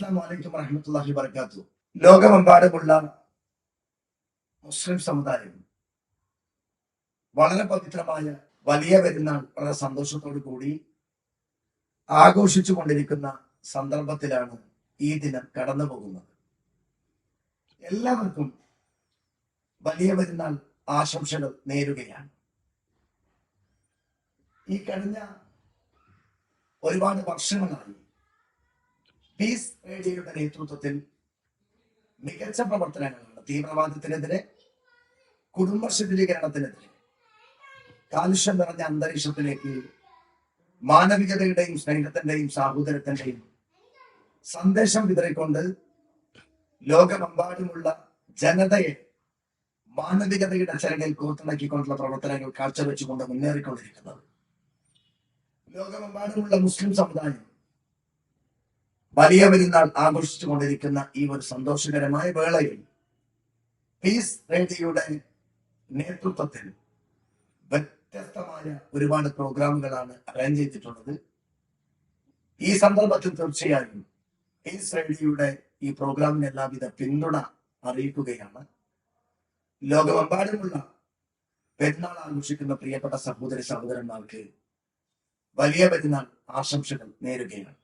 അസ്സാം വലൈക്കും വർക്കാത്തു ലോകമെമ്പാടുമുള്ള മുസ്ലിം സമുദായം വളരെ പവിത്രമായ വലിയ പെരുന്നാൾ വളരെ സന്തോഷത്തോടു കൂടി ആഘോഷിച്ചു കൊണ്ടിരിക്കുന്ന സന്ദർഭത്തിലാണ് ഈ ദിനം കടന്നു പോകുന്നത്. എല്ലാവർക്കും വലിയ പെരുന്നാൾ ആശംസകൾ നേരുകയാണ്. ഈ കഴിഞ്ഞ ഒരുപാട് വർഷങ്ങളായി പീസ് മീഡിയയുടെ നേതൃത്വത്തിൽ മികച്ച പ്രവർത്തനങ്ങളാണ് തീവ്രവാദത്തിനെതിരെ കുടുംബ ശിഥിലീകരണത്തിനെതിരെ കാലുഷ്യം നിറഞ്ഞ അന്തരീക്ഷത്തിലേക്ക് മാനവികതയുടെയും സ്നേഹത്തിന്റെയും സാഹോദര്യത്തിന്റെയും സന്ദേശം വിതറിക്കൊണ്ട് ലോകമെമ്പാടുമുള്ള ജനതയെ മാനവികതയുടെ ചരടിൽ കോർത്തിണക്കിക്കൊണ്ടുള്ള പ്രവർത്തനങ്ങൾ കാഴ്ചവെച്ചുകൊണ്ട് മുന്നേറിക്കൊണ്ടിരിക്കുന്നത്. ലോകമെമ്പാടുമുള്ള മുസ്ലിം സമുദായം വലിയ പെരുന്നാൾ ആഘോഷിച്ചു കൊണ്ടിരിക്കുന്ന ഈ ഒരു സന്തോഷകരമായ വേളയിൽ പീസ് റേഡിയോയുടെ നേതൃത്വത്തിൽ വ്യത്യസ്തമായ ഒരുപാട് പ്രോഗ്രാമുകളാണ് അറേഞ്ച് ചെയ്തിട്ടുള്ളത്. ഈ സന്ദർഭത്തിൽ തീർച്ചയായും പീസ് റേഡിയോയുടെ ഈ പ്രോഗ്രാമിന് എല്ലാവിധ പിന്തുണ അറിയിക്കുകയാണ്. ലോകമെമ്പാടുമുള്ള പെരുന്നാൾ ആഘോഷിക്കുന്ന പ്രിയപ്പെട്ട സഹോദര സഹോദരന്മാർക്ക് വലിയ പെരുന്നാൾ ആശംസകൾ നേരുകയാണ്.